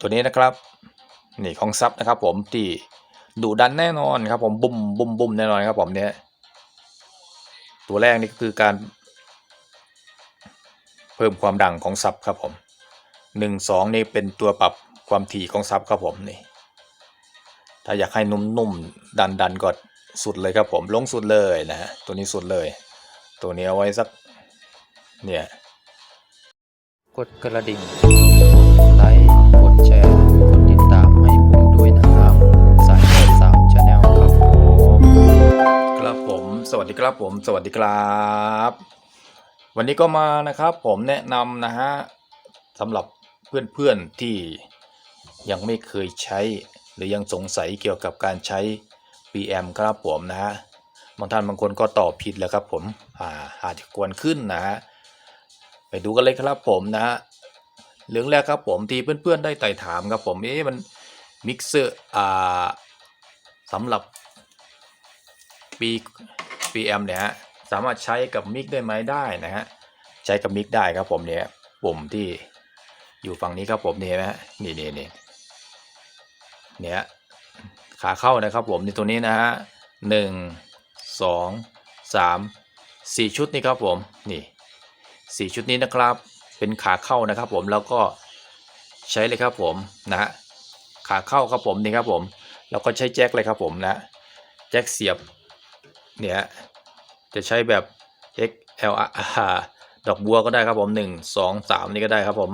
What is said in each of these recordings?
ตัวนี้นะครับ นี่ของซับนะครับผมที่ดุดันแน่นอนครับผมบุ้มบุ้มบุ้มแน่นอนครับผมเนี่ยตัวแรกนี่ก็คือการ เพิ่มความดังของซับครับผมหนึ่งสองนี่เป็นตัวปรับความถี่ของซับครับผมนี่ ถ้าอยากให้นุ่มๆดันๆก็สุดเลยครับผมลงสุดเลยนะฮะตัวนี้สุดเลย ตัวนี้เอาไว้สักเนี่ยกดกระดิ่งไลค์ ดแชร์กดติดตามให้ผมด้วยนะครับ สายเปิดสาวชาแนลครับผมครับผม สวัสดีครับผม สวัสดีครับ วันนี้ก็มานะครับ ผมแนะนำนะฮะสำหรับเพื่อนๆที่ยังไม่เคยใช้ หรือยังสงสัยเกี่ยวกับการใช้ PM ครับผมนะฮะบางท่านบางคนก็ตอบผิดแล้วครับผม อ่าอาจจะกวนขึ้นนะฮะไปดูกันเลยครับผมนะฮะ เรื่องแรกครับผมที่เพื่อนๆได้ไต่ถามครับผมเอ๊ะมันมิกเซอร์อ่าสำหรับปี PM เนี่ยฮะสามารถใช้กับมิกได้ไหมได้นะฮะใช้กับมิกได้ครับผมเนี่ยปุ่มที่อยู่ฝั่งนี้ครับผมนี่นไหมฮะนี่นี่นี่เนี่ยขาเข้านะครับผมในตัวนี้นะฮะหนึ่งสองสามสี่ชุดนี่ครับผมนี่สี่ชุดนี้นะครับ เป็นขาเข้านะครับ ผมแล้วก็ใช้เลยครับผมนะฮะขาเข้าครับผมนี่ครับผมแล้วก็ใช้แจ็คเลยครับผมนะแจ็คเสียบเนี่ยจะใช้แบบ XLR ดอกบัวก็ได้ครับผมหนึ่งสองสามนี่ก็ได้ครับผม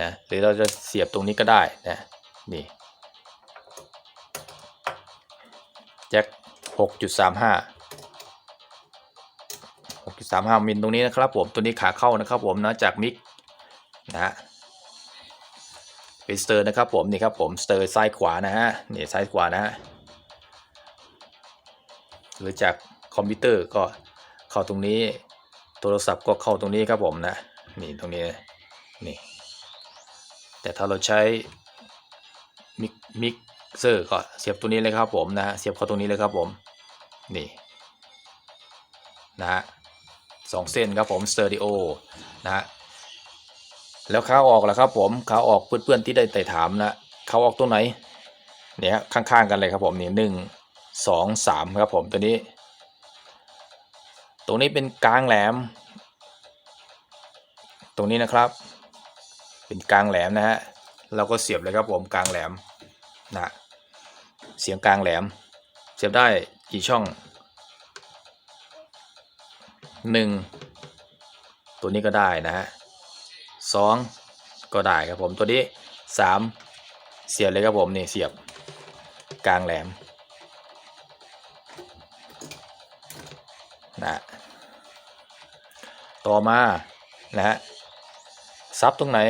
นะหรือเราจะเสียบตรงนี้ก็ได้นะนี่แจ็ค6.35 6.35มิลตรงนี้นะครับผมตัวนี้ขาเข้านะครับผมนะจากมิกนะฮะเป็นสเตอร์นะครับผมนี่ครับผมสเตอร์ซ้ายขวานะฮะนี่ซ้ายขวานะฮะหรือจากคอมพิวเตอร์ก็เข้าตรงนี้ โทรศัพท์ก็เข้าตรงนี้ครับผมนะนี่ตรงนี้นี่แต่ถ้าเราใช้มิกมิกเซอร์ก็เสียบตัวนี้เลยครับผมนะฮะเสียบเข้าตรงนี้เลยครับผมนี่นะฮะ สองเส้นครับผมสเตอริโอนะฮะแล้วขาออกล่ะครับผมขาออกเพื่อนๆที่ได้แต่ถามนะขาออกตรงไหนเนี่ยข้างๆกันเลยครับผมนี่หนึ่งสองสามครับผมตัวนี้ ตรงนี้เป็นกลางแหลม ตรงนี้นะครับ เป็นกลางแหลมนะฮะเราก็เสียบเลยครับผมกลางแหลมนะเสียงกลางแหลม เสียบได้กี่ช่อง หนึ่งตัวนี้ก็ได้นะฮะสองก็ได้ครับผมตัวนี้สามเสียบเลยครับผมนี่เสียบกลางแหลมนะต่อมานะฮะซับตรงไหน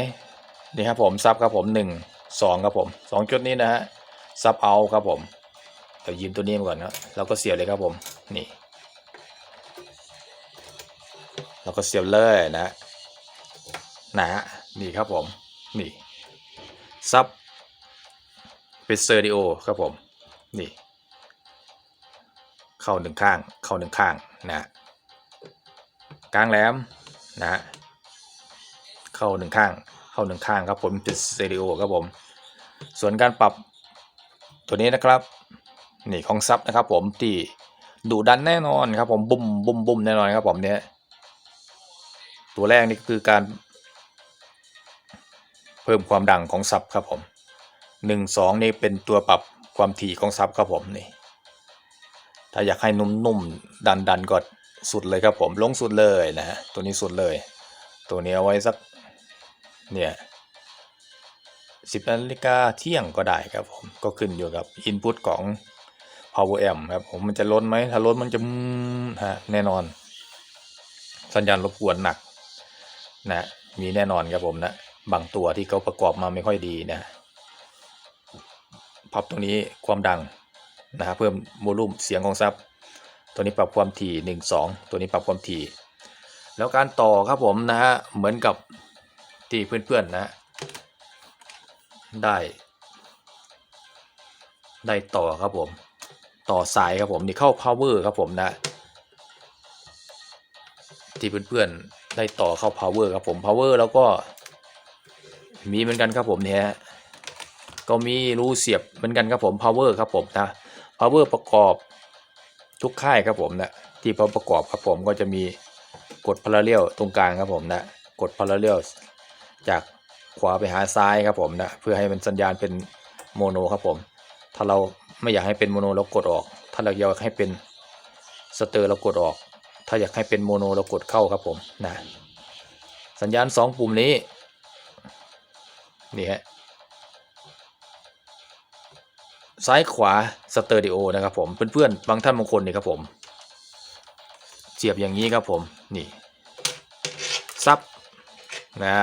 นี่ครับผมซับครับผมหนึ่งสองครับผมสองจุดนี้นะฮะซับเอาครับผมเดี๋ยวยืมตัวนี้มาก่อนนะเราก็เสียบเลยครับผมนี่ เราก็เสียบเลยนะ นะฮะนี่ครับผม นี่ซับเป็นสเตอริโอครับผม นี่ เข้าหนึ่งข้าง เข้าหนึ่งข้างนะฮะกลางแหลมนะฮะเข้าหนึ่งข้าง เข้าหนึ่งข้างครับผมเป็นสเตอริโอครับผม ส่วนการปรับตัวนี้นะครับนี่ของซับนะครับผมที่ดุดันแน่นอนครับผมบุ้มบุ้มบุ้มแน่นอนครับผมเนี่ย ตัวแรกนี่ก็คือการ เพิ่มความดังของซับครับผมหนึ่งสองนี่เป็นตัวปรับความถี่ของซับครับผมนี่ ถ้าอยากให้นุ่มๆดันๆก็สุดเลยครับผมลงสุดเลยนะฮะตัวนี้สุดเลย ตัวนี้เอาไว้สักเนี่ยสิบนาฬิกาเที่ยงก็ได้ครับผม ก็ขึ้นอยู่กับอินพุตของ power amp ครับผมมันจะล้นไหมถ้าล้นมันจะฮะแน่นอน สัญญาณรบกวนหนัก นะมีแน่นอนครับผมนะบางตัวที่เขาประกอบมาไม่ค่อยดีนะพับตรงนี้ความดังนะฮะเพิ่มโวลูมเสียงของซับตัวนี้ปรับความถี่หนึ่งสองตัวนี้ปรับความถี่ แล้วการต่อครับผมนะฮะเหมือนกับที่เพื่อนๆนะฮะได้ ได้ต่อครับผม ต่อสายครับผมนี่เข้า power ครับผมนะ ที่เพื่อนๆ ได้ต่อเข้า power ครับผม power แล้วก็มีเหมือนกันครับผมเนี่ยก็มีรูเสียบเหมือนกันครับผม power ครับผมนะ power ประกอบทุกค่ายครับผมนะที่เขาประกอบครับผมก็จะมีกดพาราเรลตรงกลางครับผมนะกดพาราเรลจากขวาไปหาซ้ายครับผมนะเพื่อให้มันสัญญาณเป็นโมโนครับผม ถ้าเราไม่อยากให้เป็นโมโนเรากดออก ถ้าเราอยากให้เป็นสเตอร์เรากดออก ถ้าอยากให้เป็นโมโนเรากดเข้าครับผมนะสัญญาณ 2 ปุ่มนี้ นี่ฮะซ้ายขวาสเตอริโอนะครับผมเพื่อนๆบางท่านบางคนนี่ครับผมเสียบอย่างนี้ครับผมนี่ซับนะ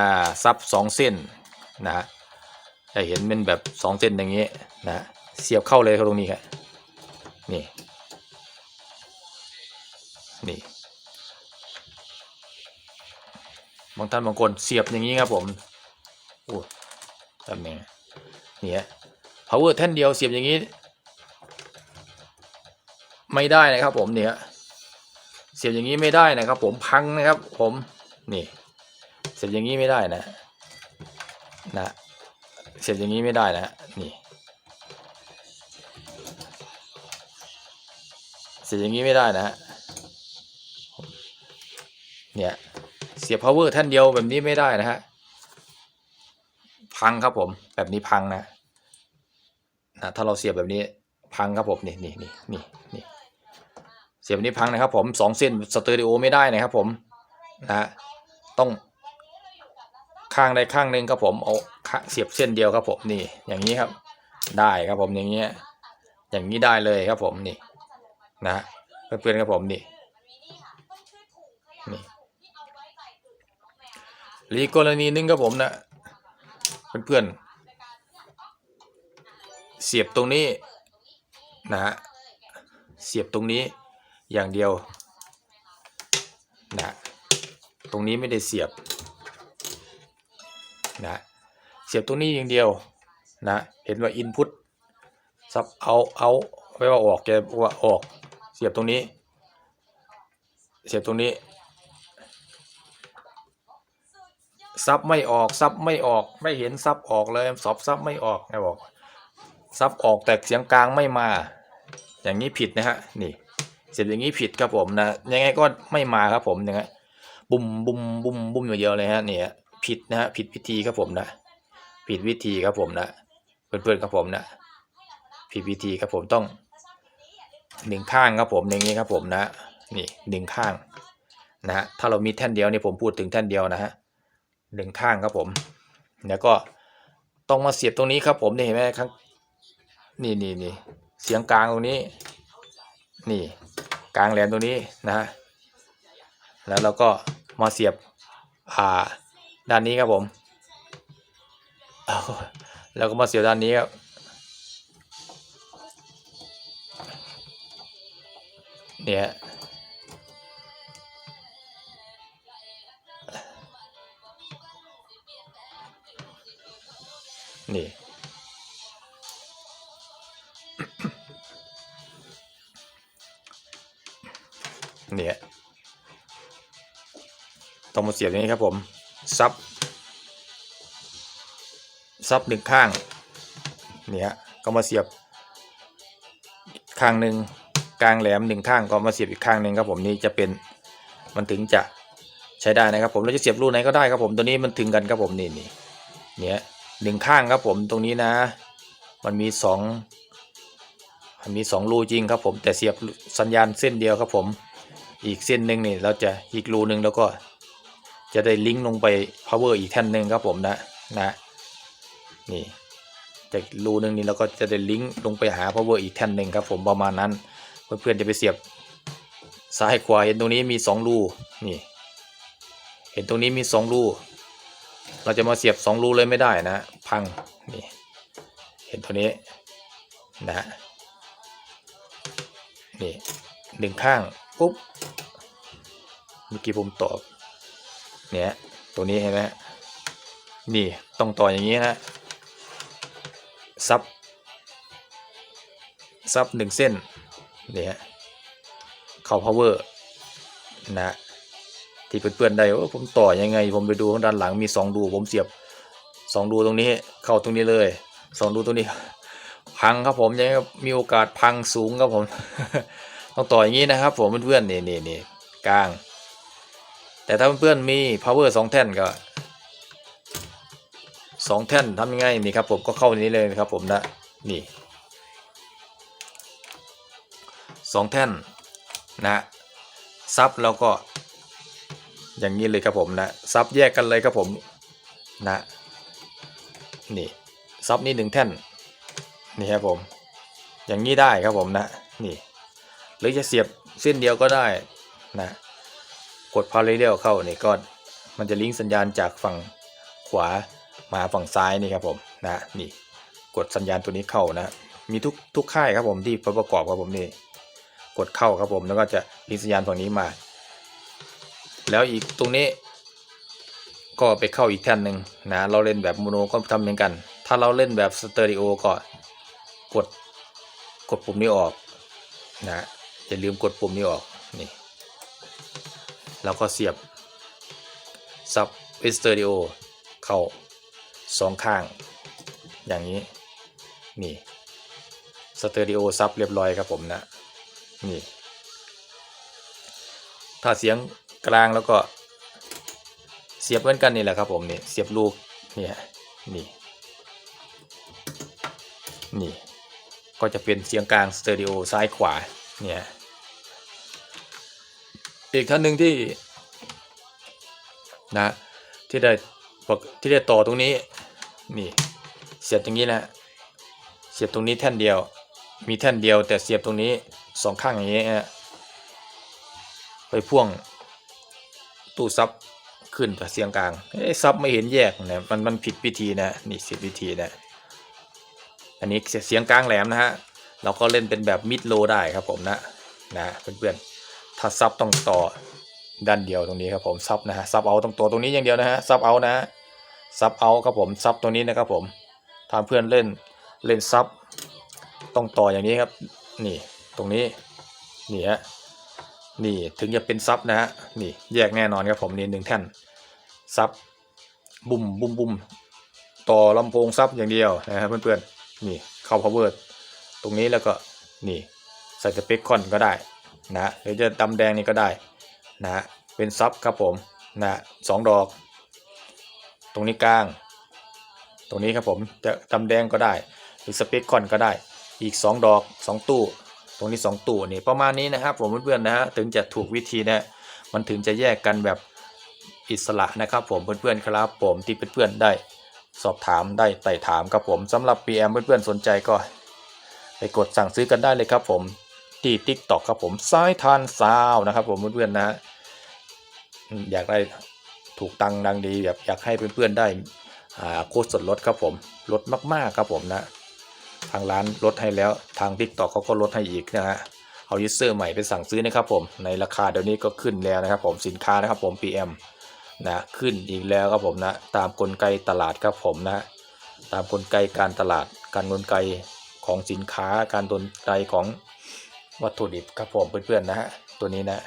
ซับสองเส้นนะจะเห็นเป็นแบบสองเส้นอย่างนี้นะเสียบเข้าเลยครับตรงนี้ครับนี่นี่ บางท่านบางคนเสียบอย่างนี้ครับผมโอ้แบบนี้นี่ฮะ power แท่นเดียวเสียบอย่างนี้ ไม่ได้นะครับผมเนี่ยเสียบอย่างนี้ไม่ได้นะครับ ผมพังนะครับผมนี่ เสียบอย่างนี้ไม่ได้นะนะเสียบอย่างนี้ไม่ได้นะนี่เสียบอย่างนี้ไม่ได้นะเนี่ย เสียบ power แท่านเดียวแบบนี้ไม่ได้นะฮะ พังครับผม แบบนี้พังนะนะถ้าเราเสียบแบบนี้พังครับผมนี่นี่นี่นี่นี่เสียบแบบนี้พังนะครับผมสองเส้นสเตอริโอไม่ได้นะครับผมนะต้องข้างใดข้างหนึ่งครับผมเอาเสียบเส้นเดียวครับผมนี่ อย่างนี้ครับ ได้ครับผมอย่างเงี้ยอย่างนี้ได้เลยครับผมนี่นะเพื่อนๆครับผมนี่ หรืออีกรณีหนึงครับผมนะเพื่อนๆเสียบตรงนี้นะฮะเสียบตรงนี้อย่างเดียวนะตรงนี้ไม่ได้เสียบนะเสียบตรงนี้อย่างเดียวนะเห็นว่า input ซับเอาเอาไว้ว่าออกแกว่าออก เสียบตรงนี้ เสียบตรงนี้ ซับไม่ออกซับไม่ออก ไม่เห็นซับออกเลยสอบซับไม่ออกไงบอกซับออกแต่เสียงกลางไม่มา อย่างนี้ผิดนะฮะนี่เสียบอย่างนี้ผิดครับผมนะยังไงก็ไม่มาครับผมยังไงบุมบุมบุมบุมอย่างเดียวเลยฮะเนี่ยผิดนะฮะผิดวิธีครับผมนะ ผิดวิธีครับผมนะเพื่อนๆครับผมนะผิดวิธีครับผมต้องหนึ่งข้างครับผมอย่างนี้ครับผมนะนี่หนึ่งข้างนะฮะถ้าเรามีแท่นเดียวนี่ผมพูดถึงแท่นเดียวนะฮะ หนึ่งข้างครับผมแล้วก็ต้องมาเสียบตรงนี้ครับผมนี่เห็นไหมครับนี่นี่นี่เสียงกลางตรงนี้ นี่กลางแหลมตรงนี้นะฮะแล้วเราก็มาเสียบอ่าด้านนี้ครับผมแล้วก็มาเสียบด้านนี้ครับเนี่ย นี่เนี่ยต้องมาเสียบอย่างนี้ครับผม ซับ ซับหนึ่งข้าง เนี่ยก็มาเสียบ ข้างหนึ่งกลางแหลมหนึ่งข้างก็มาเสียบอีกข้างหนึ่งครับผมนี่จะเป็นมันถึงจะใช้ได้นะครับผมเราจะเสียบรูไหนก็ได้ครับผมตัวนี้มันถึงกันครับผมนี่นี่เนี่ย หนึ่งข้างครับผมตรงนี้นะ มันมีสองมันมีสองรูจริงครับผมแต่เสียบสัญญาณเส้นเดียวครับผม อีกเส้นหนึ่งนี่เราจะอีกรูหนึ่งแล้วก็จะได้ลิงก์ลงไป power อีกแท่นหนึ่งครับผมนะนะนี่จากรูหนึ่งนี่เราก็จะได้ลิงก์ลงไปหา power อีกแท่นหนึ่งครับผมประมาณนั้น เพื่อนๆจะไปเสียบซ้ายขวาเห็นตรงนี้มีสองรูนี่ เห็นตรงนี้มีสองรู เราจะมาเสียบสองรูเลยไม่ได้นะพังนี่เห็นตัวนี้นะนี่หนึ่งข้างปุ๊บเมื่อกี้ผมตอบเนี่ยตัวนี้เห็นไหมนี่ต้องต่ออย่างนี้นะซับซับหนึ่งเส้นเนี่ยเข้า power นะ ที่เพื่อนๆได้ว่าผมต่อยังไง ผมไปดูข้างด้านหลังมีสองรูผมเสียบสองรูตรงนี้ เข้าตรงนี้เลยสองรูตัวนี้ พังครับผมยังมีโอกาสพังสูงครับผม ต้องต่ออย่างนี้นะครับ ผมเพื่อนๆนี่นี่นี่กลาง แต่ถ้าเพื่อนๆมี power สองแท่นก็สองแท่นทำยังไงนี่ครับ ผมก็เข้านนี้เลยนะครับ ผมนะนี่สองแท่นนะซับแล้วก็ อย่างนี้เลยครับผมนะซับแยกกันเลยครับผมนะนี่ซับนี่หนึ่งแท่นนี่ครับผมอย่างนี้ได้ครับผมนะนี่ หรือจะเสียบเส้นเดียวก็ได้นะกดพาราเรลเข้านี่ก็มันจะลิงก์สัญญาณจากฝั่งขวามาฝั่งซ้ายนี่ครับผมนะนี่กดสัญญาณตัวนี้เข้านะมีทุกทุกค่ายครับผมที่ประกอบครับผมนี่กดเข้าครับผมแล้วก็จะลิงก์สัญญาณฝั่งนี้มา แล้วอีกตรงนี้ ก็ไปเข้าอีกแท่นหนึ่งนะเราเล่นแบบโมโนก็ทำเหมือนกัน ถ้าเราเล่นแบบสเตอริโอก็กดกดปุ่มนี้ออกนะอย่าลืมกดปุ่มนี้ออกนี่เราก็เสียบซับเวสเตอริโอเข้าสองข้าง อย่างนี้ นี่สเตอริโอซับเรียบร้อยครับผมนะ นี่ ถ้าเสียง กลางแล้วก็เสียบเหมือนกันนี่แหละครับผมนี่เสียบลูกเนี่ยนี่นี่ก็จะเป็นเสียงกลางสเตอริโอซ้ายขวาเนี่ยอีกท่านหนึ่งที่นะที่ได้ที่ได้ต่อตรงนี้นี่เสียบตรงนี้แหละเสียบตรงนี้แท่นเดียว มีแท่นเดียวแต่เสียบตรงนี้สองข้างอย่างนี้ฮะไปพ่วง ตู้ซับขึ้นกับเสียงกลางเอ้ยซับไม่เห็นแยกนะมันมันผิดวิธีนะนี่ผิดวิธีนะอันนี้เสียงกลางแหลมนะฮะเราก็เล่นเป็นแบบมิดโลได้ครับผมนะนะเพื่อนๆถ้าซับต้องต่อด้านเดียวตรงนี้ครับผมซับนะฮะซับเอาต้องตัวตรงนี้อย่างเดียวนะฮะซับเอานะฮะซับเอาครับผมซับตรงนี้นะครับผมถ้าเพื่อนเล่นเล่นซับต้องต่ออย่างนี้ครับ นี่ตรงนี้นี่ฮะ นี่ถึงจะเป็นซับนะฮะนี่แยกแน่นอนครับผมนี่หนึ่งแท่นซับบุ่มบุ่มบุ่มต่อลำโพงซับอย่างเดียวนะครับเพื่อนๆนี่เข้า power ตรงนี้แล้วก็นี่ใส่สเปคคอนก็ได้นะหรือจะดำแดงนี่ก็ได้นะเป็นซับครับผมนะสองดอก ตรงนี้กลาง ตรงนี้ครับผมจะดำแดงก็ได้ หรือสเปคคอนก็ได้อีก 2 ดอก 2 ตู้ ตรงนี้ 2ตู้นี่ประมาณนี้นะครับผมเพื่อนๆนะฮะถึงจะถูกวิธีนะมันถึงจะแยกกันแบบอิสระนะครับ ผมเพื่อนๆครับผมที่เพื่อนๆได้สอบถามได้ไต่ถามครับผมสำหรับ PM เพื่อนๆสนใจก็ ไปกดสั่งซื้อกันได้เลยครับ ผมที่ TikTok ครับผมซ้ายทานซาวนะครับ ผมเพื่อนๆนะฮะอยากได้ถูกตังดังดีแบบอยากให้เพื่อนๆได้โค้ดส่วนลดครับผมลดมากๆครับผมนะ ทางร้านลดให้แล้วทาง TikTok เขาก็ลดให้อีกนะฮะเอายูเซอร์ใหม่ไปสั่งซื้อนะครับผมในราคาเดี๋ยวนี้ก็ขึ้นแล้วนะครับผมสินค้านะครับผม PM นะขึ้นอีกแล้วครับผมนะตามกลไกตลาดครับผมนะตามกลไกการตลาด การกลไกของสินค้าการกลไกของวัตถุดิบครับผมเพื่อนๆนะฮะตัวนี้นะ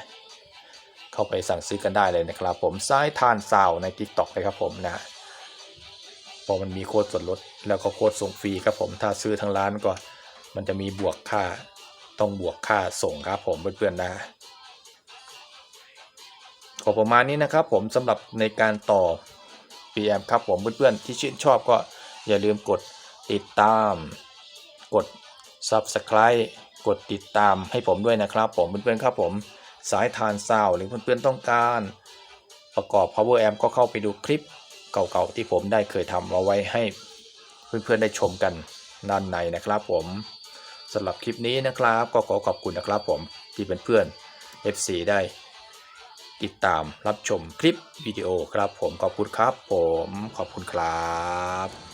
เข้าไปสั่งซื้อกันได้เลยนะครับผมซ้ายทานซาวใน t ิ k t o k เลยครับผมนะ พอมันมีโค้ดส่วนลด แล้วก็โค้ดส่งฟรีครับผมถ้าซื้อทางร้านก็มันจะมีบวกค่าต้องบวกค่าส่งครับผมเพื่อนๆนะขอประมาณนี้นะครับผมสำหรับในการต่อ PM ครับผมเพื่อนๆที่ชื่นชอบก็อย่าลืมกดติดตาม กด Subscribe กดติดตามให้ผมด้วยนะครับผมเพื่อนๆครับผมสายทานซาวหรือเพื่อนๆต้องการ ประกอบ Power Amp ก็เข้าไปดูคลิป เก่าๆที่ผมได้เคยทำเอาไว้ให้เพื่อนๆได้ชมกันด้านในนะครับผมสำหรับคลิปนี้นะครับก็ขอขอบคุณนะครับผมที่เป็นเพื่อน FC ได้ ติดตามรับชมคลิปวิดีโอครับผมขอบคุณครับ ผมขอบคุณครับ